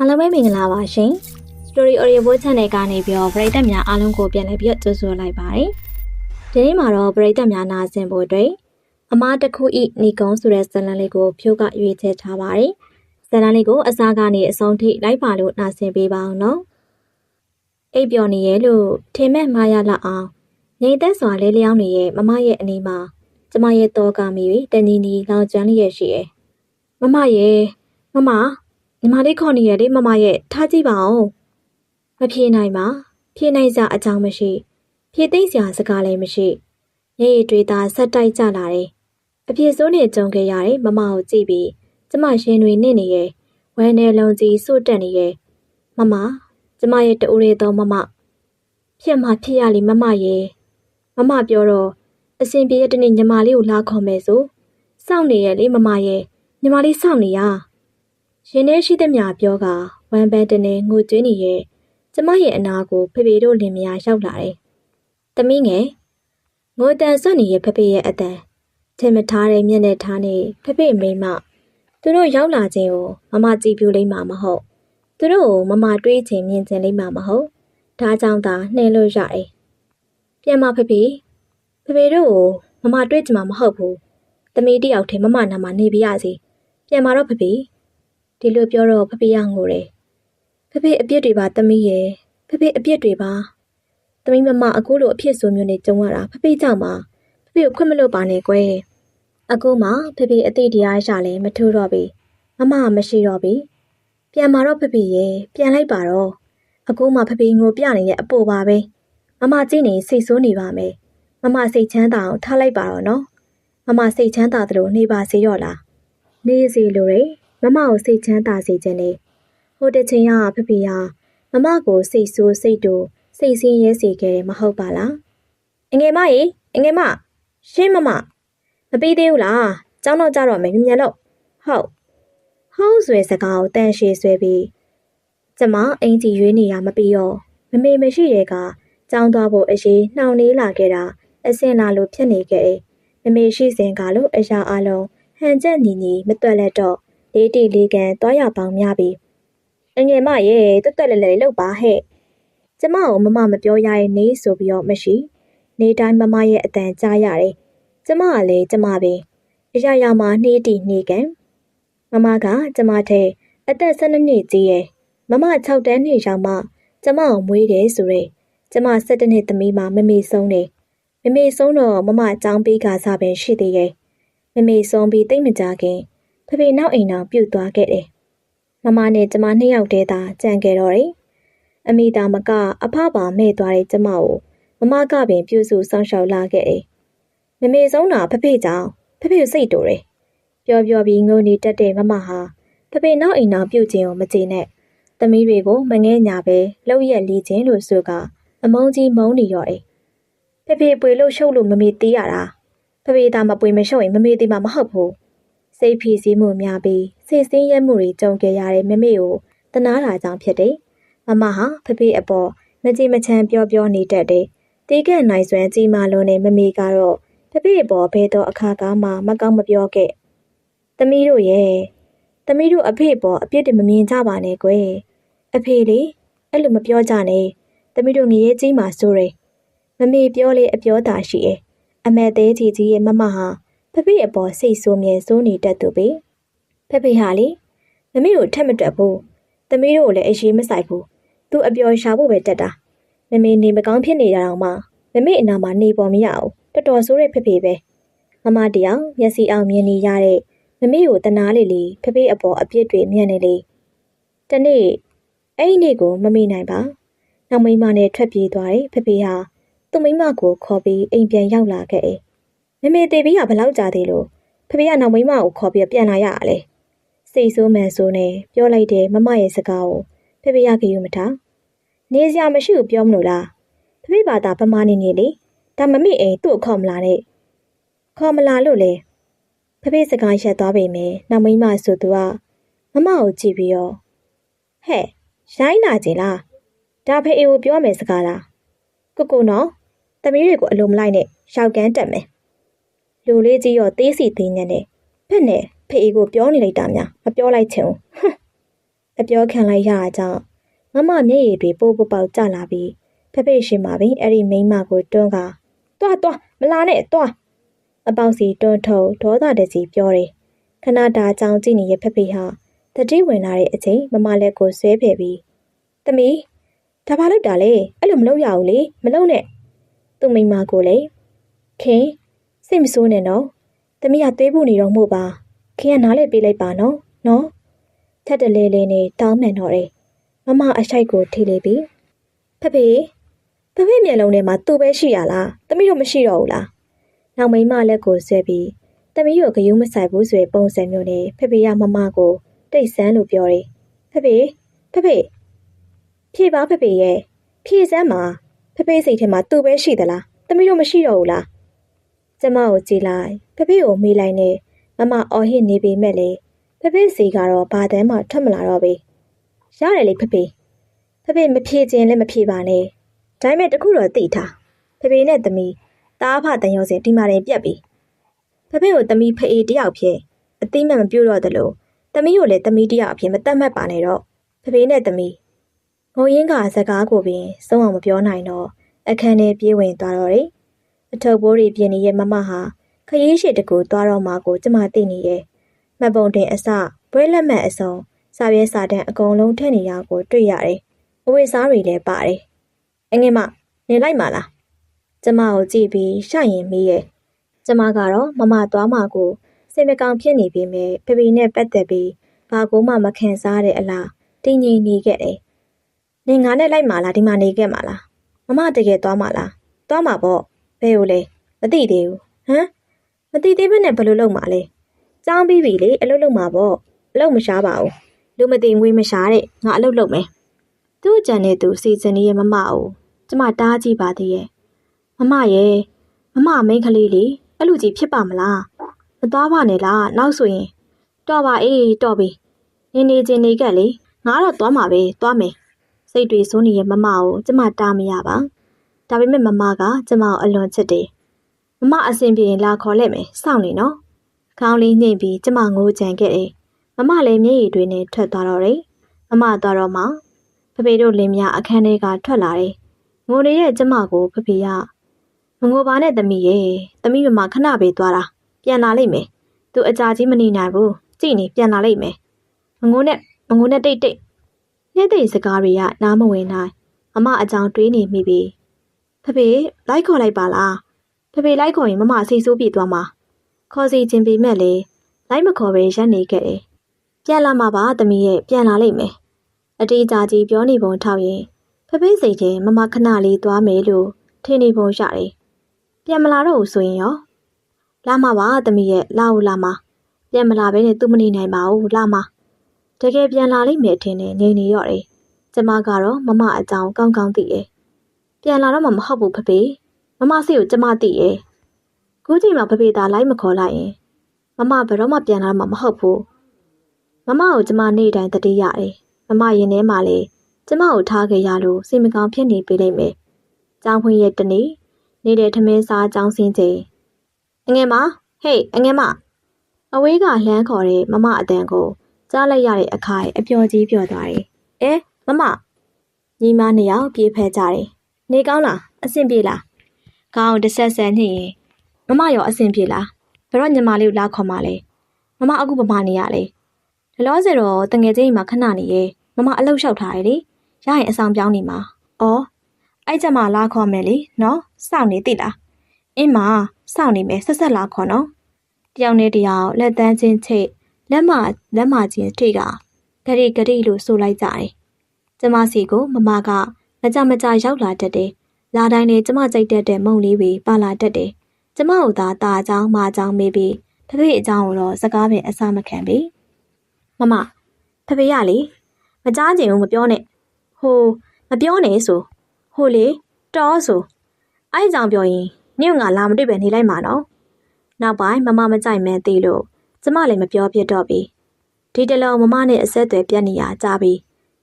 အားလုံးပဲမင်္ဂလာပါရှင် Story Audio Book Channel ကနေပြီးတော့ပရိသတ်များအားလုံးကိုပြန်လည်ပြီးတော့ကြိုဆိုလိုက်ပါတယ်ဒီနေ့မှာတော့ပရိသတ်များနားဆင်ဖို့အတွက်အမားတစ်ခုဤဏီကုံဆိုတဲ့ဇာတ်လမ်းလေးကိုဖြိုးကရွေးချယ်ထားပါတယ်ဇာတ်လမ်းလေးကိုအစားကနေအဆုံးထိလိုက်ပါလို့နားဆင်ပေးပါအောင်နော်အိပ်ပျော်နေရဲ့လို့ထင်မဲ့မှားရလောက်အောင်ငြိမ်သက်စွာလဲလျောင်းနေရဲ့မမရဲ့အနေမှာကျမရဲ့တော့ကမိပြီးတဏီနီလောင်ကျွမ်းလျက်ရှိရဲ့မမရဲ့မမ ညီမလေးခေါ်နေရလေမမရဲ့ထားကြည့်ပါဦးမဖြေနိုင်ပါဖြေနိုင်စရာအကြောင်းမရှိ ဖြေသိမ့်စရာစကားလည်းမရှိရရတွေသာဆက်တိုက်ကြလာတယ်အဖြစ်စိုးနဲ့ကြုံခဲ့ရတယ်မမကိုကြည့်ပြီးကျမရှင်တွေနစ်နေရဲ့ဝဲနယ်လုံးကြီးစို့တက်နေရဲ့မမကျမရဲ့တူရဲတော်မမဖြစ်မှဖြစ်ရလိမမရဲ့မမပြောတော့အစဉ်ပြေတဲ့နေ့ညီမလေးကိုလာခေါ်မယ်ဆိုစောင့်နေရဲ့လေမမရဲ့ညီမလေးစောင့်နေရ ရင်ထဲရှိသည်များပြောကဝမ်ပန်းတနေငိုကြွေးနေရဲ့ကျမရဲ့အနာကိုဖေဖေတို့လင်မယားရောက်လာတယ်။တမီးငယ်ငိုတန်ဆွနေရဲ့ဖေဖေရဲ့အတန်ထင်မထားတဲ့မျက်နှာထားနေဖေဖေမိမသူတို့ရောက်လာခြင်းကိုမမကြည့်ပြလိမ့်မှာမဟုတ်သူတို့ကိုမမတွေးချင်မြင်ချင်လိမ့်မှာမဟုတ်ဒါကြောင့်သာနှဲလို့ရတယ်။ပြန်မဖေဖေဖေဖေတို့ကိုမမတွေးချင်မှာမဟုတ်ဘူး။တမီးတယောက်တည်းမမနာမှာနေပြရစီပြန်มาတော့ဖေဖေ ဒီလိုပြောတော့ဖဖေကငိုတယ်ဖဖေအပြစ်တွေပါတမီးရဲ့ဖဖေအပြစ်တွေပါတမီးမမအခုလိုအဖြစ်ဆိုမျိုးနဲ့ကြုံရတာဖဖေကြောင့်ပါဖဖေကိုခွင့်မလို့ပါနဲ့ကွယ်အခုမှဖဖေအတိတ်တရားရှာလဲမထိုးတော့ပြီမမကမရှိတော့ပြီပြန်มาတော့ဖဖေရဲ့ပြန်လိုက်ပါတော့အခုမှဖဖေငိုပြနေရဲ့အပေါ်ပါပဲမမကြည့်နေစိတ်ဆိုးနေပါမယ်မမစိတ်ချမ်းသာအောင်ထားလိုက်ပါတော့နော်မမစိတ်ချမ်းသာသလိုနေပါစေရော့လားနေစီလိုတယ် မမကိုစိတ်ချမ်းသာစေခြင်းနဲ့ဟိုတစ်ချိန်ကဖဖေဟာမမကိုစိတ်ဆိုးစိတ်တူစိတ်ဆင်းရဲစေခဲ့တယ်မဟုတ်ပါလားအငယ်မရေအငယ်မရှင်းမမမပြီးသေးဘူးလားကျောင်းတော့ကြတော့မယ်မြင်မြင်လို့ဟုတ်ဟောင်းဆွဲစကားကိုတန်ရှည်ဆွဲပြီးကျမအင်ကြီးရွေးနေရမပြီးတော့မမေမရှိတဲ့ကကျောင်းသွားဖို့အရေးနှောင်နေလာခဲ့တာအစင်လာလို့ဖြစ်နေခဲ့တယ်မမေရှိစဉ်ကလို့အရာအလုံးဟန်ချက်ညီညီမတွက်လက်တော့ လေးတီလေးကန်တွားရပေါင်းများပြီအငယ်မရဲ့တွတ်တွက်လဲလဲလောက်ပါဟဲ့ကျမကိုမမမပြောရရဲ့နေဆိုပြီးတော့မရှိ နေတိုင်းမမရဲ့အတန်ကြားရတယ်ကျမကလည်းကျမပဲအရာရာမှာနှေးတီနှေးကန်မမကကျမထဲအသက်12နှစ်ကြီးရဲ့မမ6တန်းနှစ်ရောက်မှကျမကိုမွေးတယ်ဆိုရဲကျမ17နှစ်သမီးမှာမမေဆုံးတယ်မမေဆုံးတော့မမအကြောင်းပေးကစားပင်ရှိသေးရဲ့မမေဆုံးပြီးတိတ်မကြခင် ဖဖေနောက်အိမ်တော်ပြုတ်သွားခဲ့တယ်။မမနဲ့ကျမနှစ်ယောက်တည်းသာကြံခဲ့တော့တယ်။အမိသားမကအဖပါမဲ့သွားတဲ့ကျမကိုမမကပင်ပြုစုစောင့်ရှောက်လာခဲ့တယ်။မမေဆုံးတာဖဖေကြောင့်ဖဖေစိတ်တူတယ်။ပျော်ပျော်ပြီးငိုနေတတ်တဲ့မမဟာဖဖေနောက်အိမ်တော်ပြုတ်ခြင်းကိုမကျေနဲ့။သမီးတွေကိုမငဲညာပဲလှုပ်ရက်လီခြင်းလို့ဆိုကအမုန်းကြီးမုန်းနေရော်တယ်။ဖဖေပွေလို့ရှုပ်လို့မမေသေးရတာ။ဖဖေသားမပွေမရှုပ်ရင်မမေသေးမှာမဟုတ်ဘူး။ စိတ်ဖိစီးမှုများပြီးစိတ်ဆင်းရဲမှုတွေကြုံခဲ့ရတဲ့မမေကိုတနာတာကြောင့်ဖြစ်တယ်။မမဟာဖဖေအပေါ်မကြည်မချမ်းပြောပြောနေတတ်တယ်။တီးကက်နိုင်စွမ်းကြီးမာလွန်တဲ့မမေကတော့ဖဖေအပေါ်ဘဲတော့အခါကားမှမကောင်းမပြောခဲ့။သမီးတို့ရဲ့သမီးတို့အဖေပေါ်အပြစ်တွေမမြင်ကြပါနဲ့ကွယ်။အဖေလေအဲ့လိုမပြောကြနဲ့။သမီးတို့ငရေကြီးမှဆိုရယ်။မမေပြောလေအပြောသာရှိရဲ့။အမက်သေးကြီးကြီးရဲ့မမဟာ ဖဖေအပေါ်စိတ်ဆိုးမြဲစိုးနေတတ်သူပဲဖဖေဟာလေမမေကိုထက်မတွက်ဘူးသမီးတို့ကိုလည်းအရေးမဆိုင်ဘူးသူအပျော်ရှာဖို့ပဲတက်တာမမေနေမကောင်းဖြစ်နေတာတော့မှမမေအနာမှာနေပေါ်မရအောင်တော်တော်ဆိုးတဲ့ဖဖေပဲမမတယောက်မျက်စိအောင်မြင်နေရတဲ့မမေကိုတနာလေလေဖဖေအပေါ်အပြစ်တွေမြင်နေလေတနေ့အဲ့ဒီနေ့ကိုမမေနိုင်ပါနောက်မိမနဲ့ထွက်ပြေးသွားတယ်ဖဖေဟာသူ့မိမကိုခေါ်ပြီးအိမ်ပြန်ရောက်လာခဲ့တယ် မမေတေပြီးကဘလောက်ကြာသေးလို့ဖဖေကနောက်မိမကိုခေါ်ပြီးပြန်လာရတာလေစိတ်ဆိုးမှန်ဆိုးနေပြောလိုက်တယ်မမရဲ့စကားကိုဖဖေရကြယူမထားနေစရာမရှိဘူးပြောမလို့လားဖဖေဘာသာပမာနေနေလေဒါမမေအိမ်သူ့ခေါ်မလာနဲ့ခေါ်မလာလို့လေဖဖေစကားရက်သွားပေမယ့်နောက်မိမဆိုသူကမမကိုကြည့်ပြီးတော့ဟဲ့ရိုင်းလာကြလားဒါဖေအေကိုပြောမယ်စကားလားကိုကိုနော်သမီးတွေကိုအလိုမလိုက်နဲ့ရောက်ကန်းတက်မယ် လူလေးကြီးရောသေးစီသေးညံ့နဲ့ဖက်နဲ့ဖေအေကိုပြောနေလိုက်တာများမပြောလိုက်ချင်ဘူးဟွန်းအပြောခံလိုက်ရတာကြောင့်မမမျက်ရည်တွေပိုးပပေါက်ကျလာပြီးဖဖေရှိမှပင်အဲ့ဒီမိန်းမကိုတွန်းကတွားတွားမလာနဲ့တွားအပေါက်စီတွန်းထုတ်ဒေါသတကြီးပြောတယ်ခဏတာအကြောင်းကြည့်နေတဲ့ဖဖေဟာတတိဝင်လာတဲ့အချိန်မမလက်ကိုဆွဲဖယ်ပြီးသမီးဒါဘာလုပ်တာလဲအဲ့လိုမလုပ်ရဘူးလေမလုပ်နဲ့သူ့မိန်းမကိုလေခင် စိတ်မဆိုးနဲ့နော်သမီးကသွေးဖို့နေတော့မို့ပါခင်ကနားလေပေးလိုက်ပါနော်နော်ထက်တလဲလဲနဲ့တောင်းမှန်တော့တယ်မမအရှိုက်ကိုထိလေပြီးဖဖေဖဖေမျက်လုံးထဲမှာသူ့ပဲရှိရလားသမီးတို့မရှိတော့ဘူးလားနောက်မိန်းမလက်ကိုဆွဲပြီးသမီးတို့ဂယုမဆိုင်ဘူးဆိုတဲ့ပုံစံမျိုးနဲ့ဖဖေရမမကိုတိတ်ဆန်းလို့ပြောတယ်ဖဖေဖဖေဖြေပါဖဖေရဲ့ဖြေစမ်းမှာဖဖေစိတ်ထဲမှာသူ့ပဲရှိသလားသမီးတို့မရှိတော့ဘူးလား ကျမကိုကြည်လိုက်ဖဖေကိုမေးလိုက်နဲ့မမအော်ဟစ်နေပေမဲ့လေဖဖေစီကတော့ဘာတမ်းမှထွက်မလာတော့ဘူးရတယ်လေဖဖေဖဖေမဖြေခြင်းလည်းမဖြေပါနဲ့ဒါပေမဲ့တခုတော့သိထားဖဖေနဲ့သမီးတားဖတန်ရောစင်ဒီမာရင်ပြက်ပြီဖဖေကိုသမီးဖအေးတယောက်ဖြစ်အသိမှန်မပြုတ်တော့တယ်လို့သမီးကိုလည်းသမီးတယောက်အဖြစ်မတတ်မှတ်ပါနဲ့တော့ဖဖေနဲ့သမီးငိုရင်းကစကားကိုပင်စုံအောင်မပြောနိုင်တော့အခန်းထဲပြေးဝင်သွားတော့တယ် အထုပ်ဘိုးတွေပြင်နေတဲ့မမဟာခရီးရှိတကူသွားတော့မှကိုကျမသိနေရဲ့မှတ်ပုံတင်အစဘွဲလက်မှတ်အစုံစာရဲစာတန်းအကုန်လုံးထည့်နေရကိုတွေ့ရတယ်အဝိစားတွေလည်းပါတယ်အငယ်မနေလိုက်ပါလားကျမကိုကြည့်ပြီးရှရင်မေးရဲ့ကျမကတော့မမသွားမှကိုစိတ်မကောင်းဖြစ်နေပြီမဲ့ဖေဖေနဲ့ပတ်သက်ပြီးဘာကိုမှမခံစားတဲ့အလားတင်းငိမ့်နေခဲ့တယ်နေငါနဲ့လိုက်မှလားဒီမှာနေခဲ့မှလားမမတကယ်သွားမှလားသွားမှာပေါ့ ဘယ်ကိုလဲမသိသေးဘူးဟမ်မသိသေးဘဲနဲ့ဘယ်လိုလုပ်မှာလဲចောင်းပြီးပြီလေအလုပ်လုပ်မှာပေါ့အလုပ်မရှားပါဘူးလူမသိငွေမရှားတဲ့ငါအလုပ်လုပ်မယ်သူ့ကြံတဲ့သူစီစဉ်နေရဲ့မမအိုကျမတားကြည့်ပါသေးရဲ့မမရဲ့မမမိန်းကလေးလေအဲ့လိုကြီးဖြစ်ပါမလားမသွားပါနဲ့လားနောက်ဆိုရင်တော်ပါအေးတော်ပြီနေနေချင်းနေကက်လေငါတော့သွားမှာပဲသွားမယ်စိတ်တွေစိုးနေရဲ့မမကိုကျမတားမရပါ ဒါပေမဲ့မမကကျမကိုအလွန်ချစ်တယ်မမအဆင်ပြေရင်လာခေါ်လိုက်မယ်စောင့်နေနော်ခေါင်းလေးညှိပြီးကျမငိုကြံခဲ့တယ်မမလည်းမျက်ရည်တွေနဲ့ထွက်သွားတော့တယ်မမသွားတော့မှဖဖေတို့လင်းမြအခန်းထဲကထွက်လာတယ်ငိုနေတဲ့ကျမကိုဖဖေကမငိုပါနဲ့သမီးရဲ့သမီးမမခဏပဲသွားတာပြန်လာလိမ့်မယ်သူအကြာကြီးမနေနိုင်ဘူးကြည့်နေပြန်လာလိမ့်မယ်မငိုနဲ့မငိုနဲ့တိတ်တိတ်နေ့သိစကားတွေကနားမဝင်နိုင်မမအကြောင်းတွေးနေမိပြီ ဖဖေလိုက်ခေါ်လိုက်ပါလားဖဖေလိုက်ခေါ်ရင်မမစိတ်ဆိုးပြေသွားမှာခေါ်စီခြင်းပေမဲ့လေလိုက်မခေါ်ပဲရပ်နေခဲ့တယ်ပြန်လာမှာပါသမီးရဲ့ပြန်လာလိမ့်မယ်အတေးကြကြီးပြောနေပုံထောက်ရင်ဖဖေစိတ်ထဲမမခဏလေးသွားမယ်လို့ထင်နေပုံရတယ်ပြန်မလာတော့ဘူးဆိုရင်ရောလာမှာပါသမီးရဲ့လာဦးလာမှာပြန်မလာဘဲနဲ့သူမနေနိုင်ပါဘူးလာမှာတကယ်ပြန်လာလိမ့်မယ်ထင်တယ်ငြိမ်နေရော့တယ်ကျမကတော့မမအကြောင်းကောင်းကောင်းသိရဲ့ ပြန်လာတော့မှမဟုတ်ဘူးဖဖေမမစိတ်ကိုကျမသိရဲ့ခုချိန်မှာဖဖေသာလိုက်မခေါ်လိုက်ရင်မမဘယ်တော့မှပြန်လာမှာမဟုတ်ဘူးမမကိုကျမနေ့တိုင်းတတိရတယ်မမရင်ထဲမှာလေကျမကိုထားခဲ့ရလို့စိတ်မကောင်းဖြစ်နေပေးလိမ့်မယ်ကျောင်းဖွင့်ရဲ့တနေ့နေတဲ့ထမင်းစားကျောင်းစင်းချိန်အငယ်မဟေးအငယ်မအဝေးကလှမ်းခေါ်တဲ့မမအတန်ကိုကြားလိုက်ရတဲ့အခါအပျော်ကြီးပျော်သွားတယ်။အဲမမညီမနှစ်ယောက်ပြေးဖက်ကြတယ်။ နေကောင်းလားအဆင်ပြေလား။ခေါင်းတစ်ဆက်ဆက်နှိရင်မမရောအဆင်ပြေလား။ဘယ်တော့ညီမလေးကိုလာခေါ်မှလဲ။မမအခုပမာနေရလေ။ဒီလောဆယ်တော့တငယ်ချင်းမှာခဏနေရဲမမအလုပ်လျှောက်ထားရလေ။ရရင်အဆောင်ပြောင်းနေမှာ။အော်အဲ့ကြမှာလာခေါ်မယ်လေနော်။စောင့်နေသိလား။အင်းမစောင့်နေမယ်ဆက်ဆက်လာခေါ်နော်။တယောက်နဲ့တယောက်လက်တန်းချင်းချိတ်လက်မလက်မချင်းထိကဂရိဂရိလို့ဆိုလိုက်ကြတယ်။ကျမစီကိုမမက မကြမကြရောက်လာတတ်တယ်။လာတိုင်းနဲ့ကျမကြိုက်တတ်တဲ့မုံလေးတွေပါလာတတ်တယ်။ကျမတို့သာตาအကြောင်းမအကြောင်းမေးပြီးဖဖေအကြောင်းကိုတော့စကားပင်အစမခံပြီ။မမဖဖေရလေမကြားချင်ဘူးမပြောနဲ့။ဟိုမပြောနဲ့ဆိုဟိုလေတော်ဆိုအဲ့အကြောင်းပြောရင်နင့်ကလာမတွေ့ပဲနေလိုက်မှာနော်။နောက်ပိုင်းမမမကြိုက်မဲသေးလို့ကျမလည်းမပြောပြတော့ပြီဒီတလုံးမမနဲ့အဆက်အသွယ်ပြတ်နေရကြပြီ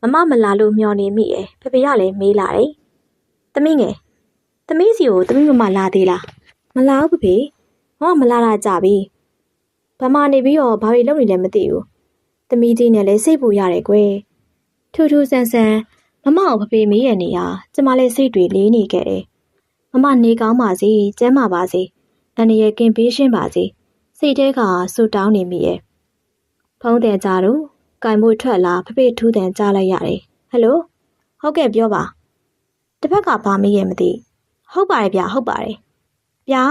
မမမလာလို့မျောနေမိရဲ့ဖဖေကလည်းမေးလာတယ်သမီးငယ်သမီးစီကိုသမီးမမလာသေးလားမလာဘူးဖဖေဟောမလာတာကြပြီဗမာနေပြီးတော့ဘာတွေလုပ်နေလဲမသိဘူးသမီးကြီးနဲ့လည်းစိတ်ပူရတယ်ကွယ်ထူးထူးဆန်းဆန်းမမကိုဖဖေမေးရနေရကျမလည်းစိတ်တွေလေးနေခဲ့တယ်။မမနေကောင်းပါစေ၊ကျန်းမာပါစေ။အန္တရာယ်ကင်းပေးရှင်းပါစေ။စိတ်ထဲကဆူတောင်းနေမိရဲ့။ဖုံးတယ်ကြတော့ ကင်မို့ထွက်လာဖဖေထူးတန်ကြားလိုက်ရတယ်။ဟယ်လိုဟုတ်ကဲ့ပြောပါ။တစ်ဖက်ကဘာမေးရမသိ။ဟုတ်ပါတယ်ဗျဟုတ်ပါတယ်။ဗျာ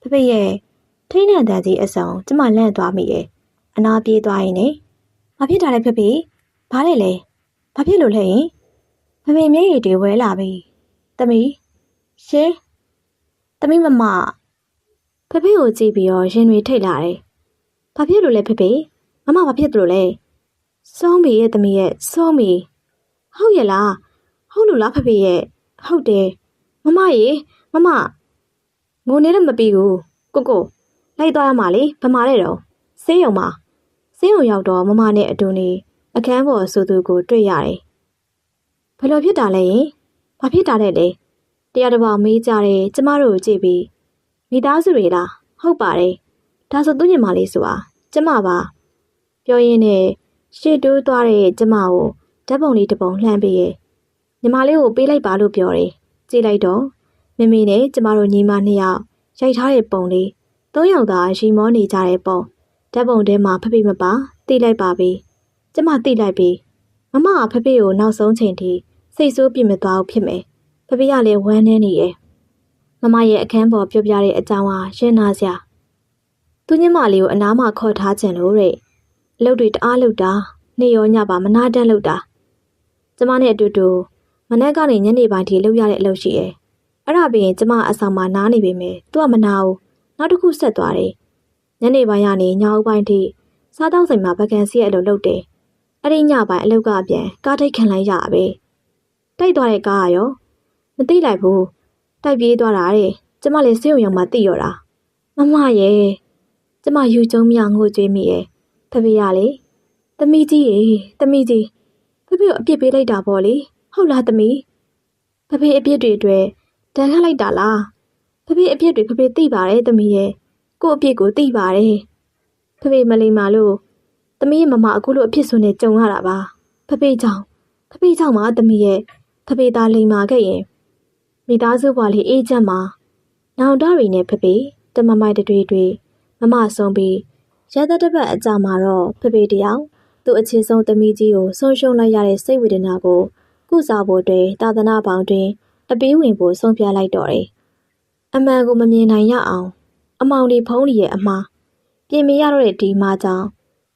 ဖဖေရဲ့ထိန်းတဲ့တန်ကြီးအစုံကျမလန့်သွားမိရဲ့။အနာပြေးသွားရင်ね။ဘာဖြစ်တာလဲဖဖေ။ဘာလဲလဲ။ဘာဖြစ်လို့လဲရင်။ဖဖေမျက်ရည်တွေဝဲလာပြီ။တမီးရှင်။တမီးမမဖဖေကိုကြည့်ပြီးတော့ရင်တွေထိတ်လာတယ်။ဘာဖြစ်လို့လဲဖဖေ။မမဘာဖြစ်လို့လဲ။ စောင်းမီရဲ့တမီးရဲ့စောင်းမီဟုတ်ရဲ့လား။ဟုတ်လို့လားဖဖေရဲ့ဟုတ်တယ်။မမရေမမငိုနေလည်းမပြီးဘူး။ကိုကိုလိုက်သွားရမှာလေဗမာတဲ့တော့ဆေးရုံမှာဆေးရုံရောက်တော့မမနဲ့အတူနေအခန်းပေါ်ဆိုသူကိုတွေ့ရတယ်။ဘယ်လိုဖြစ်တာလဲယင်။ဘာဖြစ်တာလဲလေ။တရားတစ်ပေါက်မေးကြတယ်ကျမတို့ကိုကြည့်ပြီးမိသားစုတွေလားဟုတ်ပါတယ်။ဒါဆိုသူညင်မလေးဆိုတာကျမပါ။ပြောရင်းနဲ့ ရှေ့တိုးသွားတဲ့ကျမကိုဓာတ်ပုံလေးတစ်ပုံလှမ်းပေးရဲ့။ညီမလေးကိုပေးလိုက်ပါလို့ပြောတယ်။ကြည့်လိုက်တော့မမေနဲ့ကျမတို့ညီမနှစ်ယောက်ရိုက်ထားတဲ့ပုံလေးသုံးယောက်သာရီမောနေကြတဲ့ပုံဓာတ်ပုံထဲမှာဖဖေမပါတိလိုက်ပါပြီ။ကျမတိလိုက်ပြီ။မမကဖဖေကိုနောက်ဆုံးချိန်ထိစိတ်ဆိုးပြစ်မသွားဘူးဖြစ်မယ်။ဖဖေကလည်းဝမ်းနေနေရဲ့။မမရဲ့အခန်းပေါ်ပြောပြတဲ့အကြောင်းဟာရှင်းနာစရာ။သူညမလေးကိုအနားမှာခေါ်ထားခြင်းလို့တဲ့ အလုပ်တွေတအားလုပ်တာနေရောညပါမနာတန်းလုပ်တာ။ကျမနဲ့အတူတူမနက်ကနေညနေပိုင်းထိလုပ်ရတဲ့အလုပ်ရှိရဲ့။အဲ့ဒါပြီးရင်ကျမအဆောင်မှာနားနေပေမဲ့သူကမနာဘူး။နောက်တစ်ခုဆက်သွားတယ်။ညနေပိုင်းကနေညအုပ်ပိုင်းထိစားတောက်ဆိုင်မှာဗကန်စီရဲ့အလုပ်လုပ်တယ်။အဲ့ဒီညပိုင်းအလုပ်ကအပြန်ကားထိတ်ခံလိုက်ရပဲ။တိုက်သွားတဲ့ကားကရောမသိလိုက်ဘူး။တိုက်ပြေးသွားတာတဲ့။ကျမလည်းစေုံရုံမှာတိရော်တာ။မမရဲ့ကျမယူကျုံမြငိုကြွေးမိရဲ့။ ဖဖေရလေ။သမီးကြီးရေသမီးကြီးဖဖေကိုအပြစ်ပေးလိုက်တာပေါ့လေ။ဟုတ်လားသမီး။ဖဖေအပြစ်တွေအတွက်တန်ခတ်လိုက်တာလား။ဖဖေအပြစ်တွေဖဖေသိပါတယ်သမီးရဲ့။ကို့အပြစ်ကိုသိပါတယ်။ဖဖေမလိမ္မာလို့သမီးရဲ့မမအခုလိုအဖြစ်ဆိုနေကြုံရတာပါ။ဖဖေကြောင့်ဖဖေကြောင့်ပါသမီးရဲ့ဖဖေသားလိမ္မာခဲ့ရင်မိသားစုဘွားလေးအေးချမ်းမှာနောင်တရီနဲ့ဖဖေတမမိုက်တတွေတွေမမဆုံးပြီး ရသက်တစ်ပတ်အကြာမှာတော့ဖဖေတယောက်သူ့အချစ်ဆုံးသမီးကြီးကိုဆုံးရှုံးလိုက်ရတဲ့စိတ်ဝေဒနာကိုကုစားဖို့အတွက်သာသနာပေါင်းတွင်အပေးဝင်ဖို့ဆုံးဖြတ်လိုက်တော့တယ်။အမှန်ကိုမမြင်နိုင်ရအောင် အမောင်လေးဖုံးလီရဲ့အမှားပြင်မရတော့တဲ့ဒီမှာကြောင့်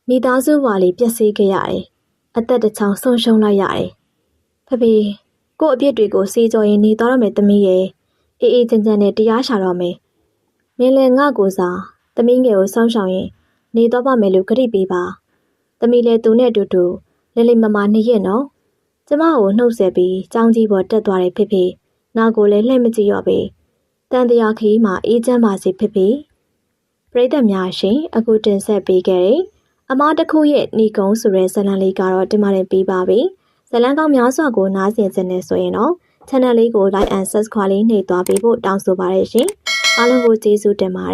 မိသားစုဘွားလေးပြည့်စည်ခဲ့ရတယ်။အသက်တစ်ချောင်းဆုံးရှုံးလိုက်ရတယ်။ဖဖေကို့အပြစ်တွေကိုစေးကြော်ရင်နေသွားတော့မယ်သမီးရဲ့အေးအေးချမ်းချမ်းနဲ့တရားရှာတော့မယ်။မင်းလည်းငါ့ကိုစားသမီးငယ်ကိုစောင့်ရှောက်ရင် နေတော့ပါမယ်လို့ခရစ်ပေးပါ။သမီးလည်းသူနဲ့အတူတူလိလိမမနေရဲ့နော်။ကျမကိုနှုတ်ဆက်ပြီးကြောင်းကြီးပေါ်တက်သွားတယ်ဖေဖေ။နာကိုလည်းလှည့်မကြည့်ရော့ပေ။တန်တရာခီးမှာအေးချမ်းပါစေဖေဖေ။ပရိသတ်များရှင်အခုတင်ဆက်ပေးခဲ့တဲ့အမားတစ်ခုရဲ့ဏီကုံဆိုတဲ့ဇာတ်လမ်းလေးကတော့တင်ပါတယ်ပြီးပါပြီ။ဇာတ်လမ်းကောင်းများစွာကိုနားဆင်ကြနေဆိုရင်တော့ channel လေးကို like and subscribe လေးနှိပ်သွားပေးဖို့တောင်းဆိုပါရရှင်။အားလုံးကိုကျေးဇူးတင်ပါတယ်